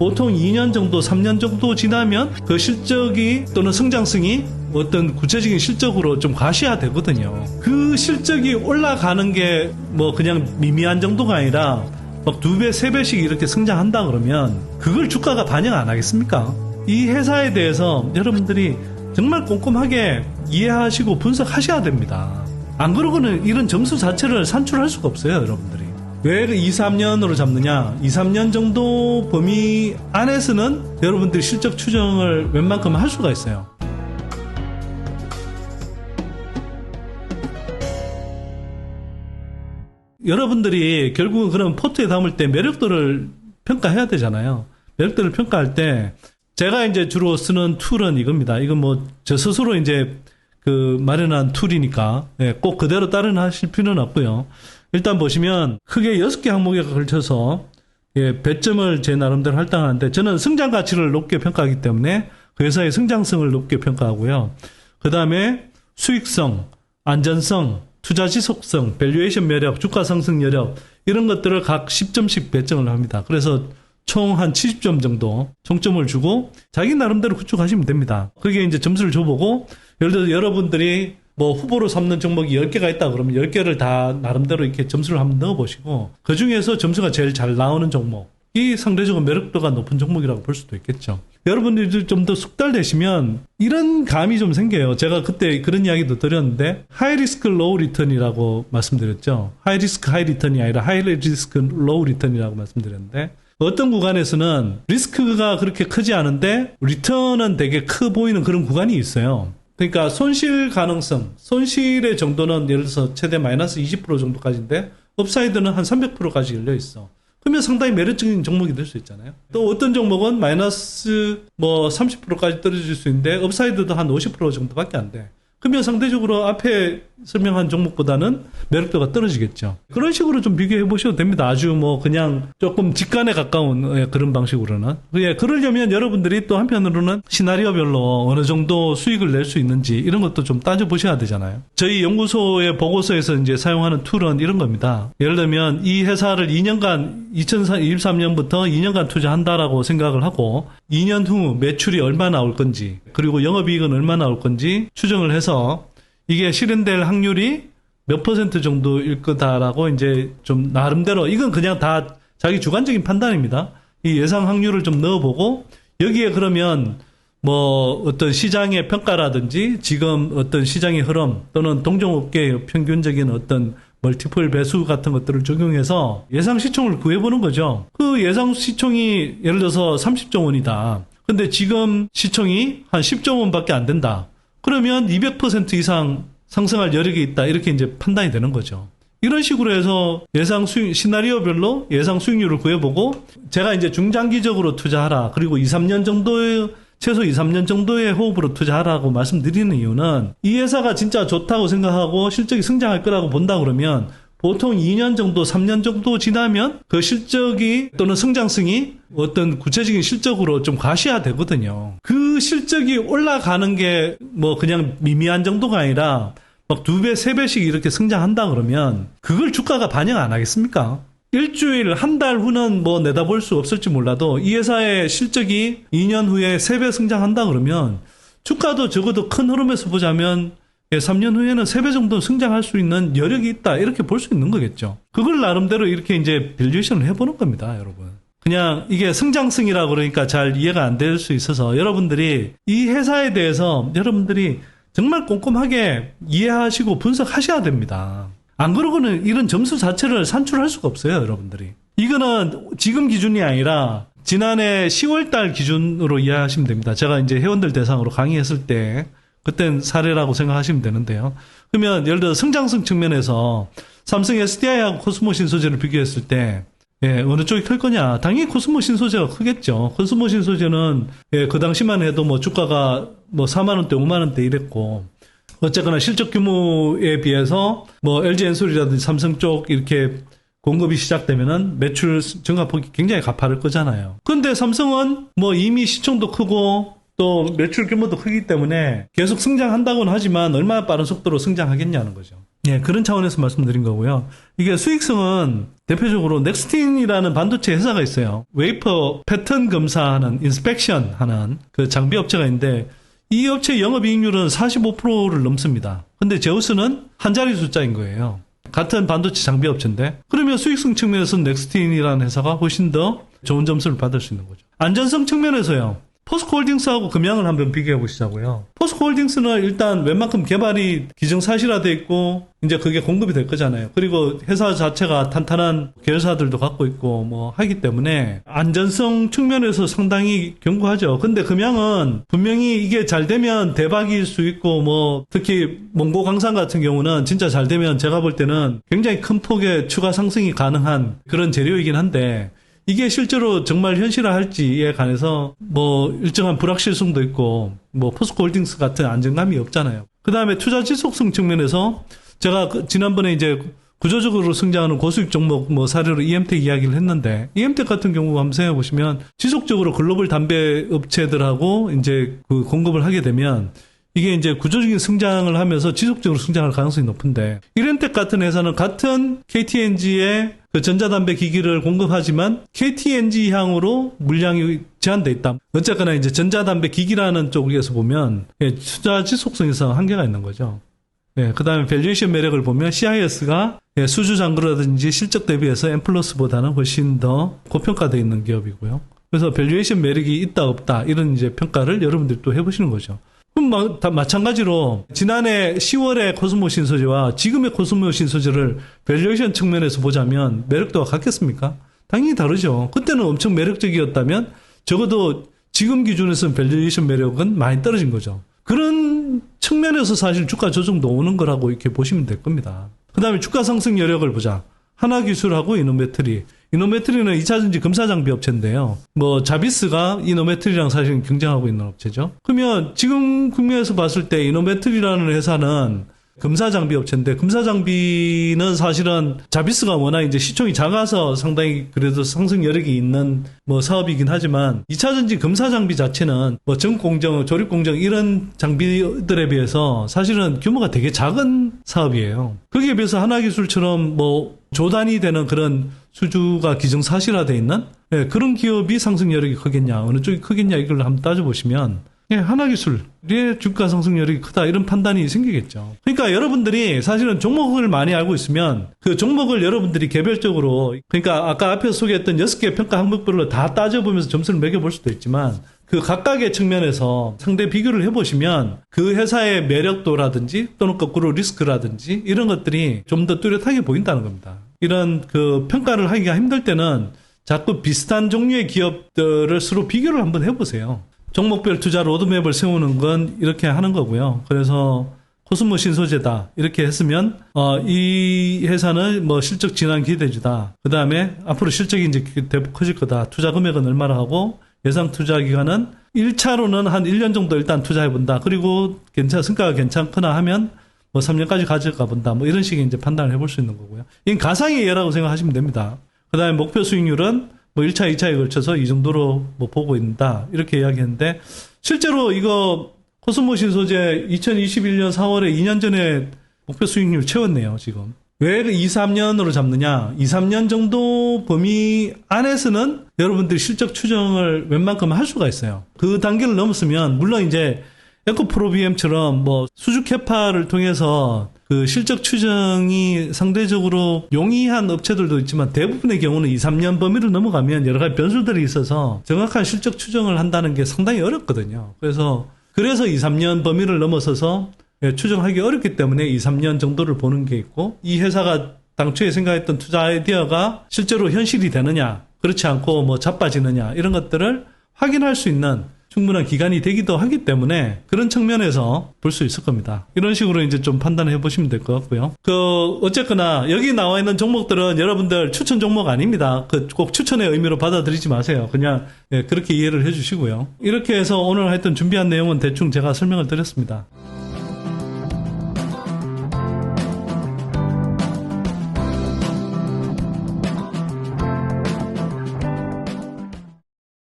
보통 2년 정도, 3년 정도 지나면 그 실적이 또는 성장성이 어떤 구체적인 실적으로 좀 과시화되거든요. 그 실적이 올라가는 게 뭐 그냥 미미한 정도가 아니라 막 두 배, 세 배씩 이렇게 성장한다 그러면 그걸 주가가 반영 안 하겠습니까? 이 회사에 대해서 여러분들이 정말 꼼꼼하게 이해하시고 분석하셔야 됩니다. 안 그러고는 이런 점수 자체를 산출할 수가 없어요, 여러분들이. 왜 2, 3년으로 잡느냐? 2, 3년 정도 범위 안에서는 여러분들이 실적 추정을 웬만큼 할 수가 있어요. 여러분들이 결국은 그런 포트에 담을 때 매력도를 평가해야 되잖아요. 매력도를 평가할 때 제가 이제 주로 쓰는 툴은 이겁니다. 이건 뭐 저 스스로 이제 그 마련한 툴이니까 예, 꼭 그대로 따르하실 필요는 없고요. 일단 보시면 크게 여섯 개 항목에 걸쳐서 예, 배점을 제 나름대로 할당하는데 저는 성장 가치를 높게 평가하기 때문에 그 회사의 성장성을 높게 평가하고요. 그 다음에 수익성, 안전성, 투자 지속성, 밸류에이션 매력, 주가 상승 여력 이런 것들을 각 10점씩 배점을 합니다. 그래서 총 한 70점 정도 총점을 주고 자기 나름대로 구축하시면 됩니다. 그게 이제 점수를 줘보고 예를 들어 여러분들이 뭐 후보로 삼는 종목이 10개가 있다 그러면 10개를 다 나름대로 이렇게 점수를 한번 넣어 보시고 그 중에서 점수가 제일 잘 나오는 종목이 상대적으로 매력도가 높은 종목이라고 볼 수도 있겠죠. 여러분들이 좀 더 숙달되시면 이런 감이 좀 생겨요. 제가 그때 그런 이야기도 드렸는데 하이 리스크 로우 리턴이라고 말씀드렸죠. 하이 리스크 하이 리턴이 아니라 하이 리스크 로우 리턴이라고 말씀드렸는데 어떤 구간에서는 리스크가 그렇게 크지 않은데 리턴은 되게 커 보이는 그런 구간이 있어요. 그러니까 손실 가능성, 손실의 정도는 예를 들어서 최대 마이너스 20% 정도까지인데 업사이드는 한 300%까지 열려 있어. 그러면 상당히 매력적인 종목이 될 수 있잖아요. 또 어떤 종목은 마이너스 뭐 30%까지 떨어질 수 있는데 업사이드도 한 50% 정도밖에 안 돼. 그러면 상대적으로 앞에 설명한 종목보다는 매력도가 떨어지겠죠. 그런 식으로 좀 비교해 보셔도 됩니다. 아주 뭐 그냥 조금 직관에 가까운 예, 그런 방식으로는. 예, 그러려면 여러분들이 또 한편으로는 시나리오별로 어느 정도 수익을 낼 수 있는지 이런 것도 좀 따져 보셔야 되잖아요. 저희 연구소의 보고서에서 이제 사용하는 툴은 이런 겁니다. 예를 들면 이 회사를 2년간 2023년부터 2년간 투자한다라고 생각을 하고 2년 후 매출이 얼마 나올 건지 그리고 영업이익은 얼마 나올 건지 추정을 해서 이게 실현될 확률이 몇 퍼센트 정도일 거다라고 이제 좀 나름대로 이건 그냥 다 자기 주관적인 판단입니다. 이 예상 확률을 좀 넣어보고 여기에 그러면 뭐 어떤 시장의 평가라든지 지금 어떤 시장의 흐름 또는 동종업계의 평균적인 어떤 멀티플 배수 같은 것들을 적용해서 예상 시총을 구해보는 거죠. 그 예상 시총이 예를 들어서 30조 원이다. 근데 지금 시총이 한 10조 원밖에 안 된다. 그러면 200% 이상 상승할 여력이 있다. 이렇게 이제 판단이 되는 거죠. 이런 식으로 해서 예상 수익, 시나리오별로 예상 수익률을 구해보고 제가 이제 중장기적으로 투자하라. 그리고 2, 3년 정도의 최소 2, 3년 정도의 호흡으로 투자하라고 말씀드리는 이유는 이 회사가 진짜 좋다고 생각하고 실적이 성장할 거라고 본다 그러면 보통 2년 정도, 3년 정도 지나면 그 실적이 또는 성장성이 어떤 구체적인 실적으로 좀 과시화 되거든요. 그 실적이 올라가는 게 뭐 그냥 미미한 정도가 아니라 막 두 배, 세 배씩 이렇게 성장한다 그러면 그걸 주가가 반영 안 하겠습니까? 일주일, 한 달 후는 뭐 내다볼 수 없을지 몰라도 이 회사의 실적이 2년 후에 3배 성장한다 그러면 주가도 적어도 큰 흐름에서 보자면 3년 후에는 3배 정도 성장할 수 있는 여력이 있다. 이렇게 볼 수 있는 거겠죠. 그걸 나름대로 이렇게 이제 밸류에이션을 해보는 겁니다, 여러분. 그냥 이게 성장성이라 그러니까 잘 이해가 안 될 수 있어서 여러분들이 이 회사에 대해서 여러분들이 정말 꼼꼼하게 이해하시고 분석하셔야 됩니다. 안 그러고는 이런 점수 자체를 산출할 수가 없어요, 여러분들이. 이거는 지금 기준이 아니라 지난해 10월 달 기준으로 이해하시면 됩니다. 제가 이제 회원들 대상으로 강의했을 때 그땐 사례라고 생각하시면 되는데요. 그러면 예를 들어 성장성 측면에서 삼성 SDI하고 코스모 신소재를 비교했을 때 예, 어느 쪽이 클 거냐? 당연히 코스모 신 소재가 크겠죠. 코스모 신 소재는 예, 그 당시만 해도 뭐 주가가 뭐 4만 원대, 5만 원대 이랬고 어쨌거나 실적 규모에 비해서 뭐 LG 엔솔이라든지 삼성 쪽 이렇게 공급이 시작되면은 매출 증가폭이 굉장히 가파를 거잖아요. 근데 삼성은 뭐 이미 시총도 크고 또 매출 규모도 크기 때문에 계속 성장한다고는 하지만 얼마나 빠른 속도로 성장하겠냐는 거죠. 예, 그런 차원에서 말씀드린 거고요. 이게 수익성은 대표적으로 넥스틴이라는 반도체 회사가 있어요. 웨이퍼 패턴 검사하는 인스펙션 하는 그 장비 업체가 있는데 이 업체 영업 이익률은 45%를 넘습니다. 근데 제우스는 한 자리 숫자인 거예요. 같은 반도체 장비 업체인데 그러면 수익성 측면에서는 넥스틴이라는 회사가 훨씬 더 좋은 점수를 받을 수 있는 거죠. 안전성 측면에서요. 포스코홀딩스하고 금양을 한번 비교해 보시자고요. 포스코홀딩스는 일단 웬만큼 개발이 기정사실화돼 있고 이제 그게 공급이 될 거잖아요. 그리고 회사 자체가 탄탄한 계열사들도 갖고 있고 뭐 하기 때문에 안전성 측면에서 상당히 견고하죠. 근데 금양은 분명히 이게 잘 되면 대박일 수 있고 뭐 특히 몽고 강산 같은 경우는 진짜 잘 되면 제가 볼 때는 굉장히 큰 폭의 추가 상승이 가능한 그런 재료이긴 한데 이게 실제로 정말 현실화할지에 관해서 뭐 일정한 불확실성도 있고 뭐 포스코홀딩스 같은 안정감이 없잖아요. 그 다음에 투자 지속성 측면에서 제가 그 지난번에 이제 구조적으로 성장하는 고수익 종목 뭐 사례로 EM텍 이야기를 했는데 EM텍 같은 경우 한번 생각해 보시면 지속적으로 글로벌 담배 업체들하고 이제 그 공급을 하게 되면 이게 이제 구조적인 성장을 하면서 지속적으로 성장할 가능성이 높은데 이렌텍 같은 회사는 같은 KTNG의 그 전자담배 기기를 공급하지만 KTNG 향으로 물량이 제한돼 있다. 어쨌거나 이제 전자담배 기기라는 쪽에서 보면 예, 투자 지속성에서 한계가 있는 거죠. 예, 그 다음에 밸류에이션 매력을 보면 CIS가 예, 수주 잔고라든지 실적 대비해서 엠플러스보다는 훨씬 더 고평가되어 있는 기업이고요. 그래서 밸류에이션 매력이 있다 없다 이런 이제 평가를 여러분들이 또 해보시는 거죠. 그럼 마, 다 마찬가지로 지난해 10월에 코스모 신소재와 지금의 코스모 신소재를 밸류에이션 측면에서 보자면 매력도가 같겠습니까? 당연히 다르죠. 그때는 엄청 매력적이었다면 적어도 지금 기준에서는 밸류에이션 매력은 많이 떨어진 거죠. 그런 측면에서 사실 주가 조정도 오는 거라고 이렇게 보시면 될 겁니다. 그 다음에 주가 상승 여력을 보자. 하나 기술하고 이노메트리. 이노메트리는 2차전지 금사장비 업체인데요. 뭐 자비스가 이노메트리랑 사실 경쟁하고 있는 업체죠. 그러면 지금 국면에서 봤을 때 이노메트리라는 회사는 금사장비 업체인데 금사장비는 사실은 자비스가 워낙 이제 시총이 작아서 상당히 그래도 상승 여력이 있는 뭐 사업이긴 하지만 2차전지 금사장비 자체는 뭐 전공정, 조립공정 이런 장비들에 비해서 사실은 규모가 되게 작은 사업이에요. 거기에 비해서 하나기술처럼 뭐 조단이 되는 그런 수주가 기정사실화돼 있는 예, 그런 기업이 상승 여력이 크겠냐 어느 쪽이 크겠냐 이걸 한번 따져보시면 예, 하나기술의 주가 상승 여력이 크다 이런 판단이 생기겠죠. 그러니까 여러분들이 사실은 종목을 많이 알고 있으면 그 종목을 여러분들이 개별적으로 그러니까 아까 앞에서 소개했던 6개 평가 항목별로 다 따져보면서 점수를 매겨볼 수도 있지만 그 각각의 측면에서 상대 비교를 해보시면 그 회사의 매력도라든지 또는 거꾸로 리스크라든지 이런 것들이 좀 더 뚜렷하게 보인다는 겁니다. 이런 그 평가를 하기가 힘들 때는 자꾸 비슷한 종류의 기업들을 서로 비교를 한번 해보세요. 종목별 투자 로드맵을 세우는 건 이렇게 하는 거고요. 그래서 코스모 신소재다 이렇게 했으면 어, 이 회사는 뭐 실적 진환 기대주다. 그 다음에 앞으로 실적이 이제 대폭 커질 거다. 투자 금액은 얼마나 하고 예상 투자 기간은 1차로는 한 1년 정도 일단 투자해 본다. 그리고 괜찮 성과가 괜찮거나 하면 뭐 3년까지 가져가 본다. 뭐 이런 식의 이제 판단을 해볼 수 있는 거고요. 이건 가상의 예라고 생각하시면 됩니다. 그 다음에 목표 수익률은 뭐 1차, 2차에 걸쳐서 이 정도로 뭐 보고 있다. 이렇게 이야기했는데, 실제로 이거 코스모 신 소재 2021년 4월에 2년 전에 목표 수익률 채웠네요, 지금. 왜 2, 3년으로 잡느냐? 2, 3년 정도 범위 안에서는 여러분들이 실적 추정을 웬만큼 할 수가 있어요. 그 단계를 넘었으면, 물론 이제 에코프로비엠처럼 뭐 수주 캐파를 통해서 그 실적 추정이 상대적으로 용이한 업체들도 있지만 대부분의 경우는 2, 3년 범위를 넘어가면 여러 가지 변수들이 있어서 정확한 실적 추정을 한다는 게 상당히 어렵거든요. 그래서 그래서 2, 3년 범위를 넘어서서 예, 추정하기 어렵기 때문에 2, 3년 정도를 보는 게 있고 이 회사가 당초에 생각했던 투자 아이디어가 실제로 현실이 되느냐 그렇지 않고 뭐 자빠지느냐 이런 것들을 확인할 수 있는 충분한 기간이 되기도 하기 때문에 그런 측면에서 볼 수 있을 겁니다. 이런 식으로 이제 좀 판단해 보시면 될 것 같고요. 그 어쨌거나 여기 나와 있는 종목들은 여러분들 추천 종목 아닙니다. 그 꼭 추천의 의미로 받아들이지 마세요. 그냥 예, 그렇게 이해를 해 주시고요. 이렇게 해서 오늘 하여튼 준비한 내용은 대충 제가 설명을 드렸습니다.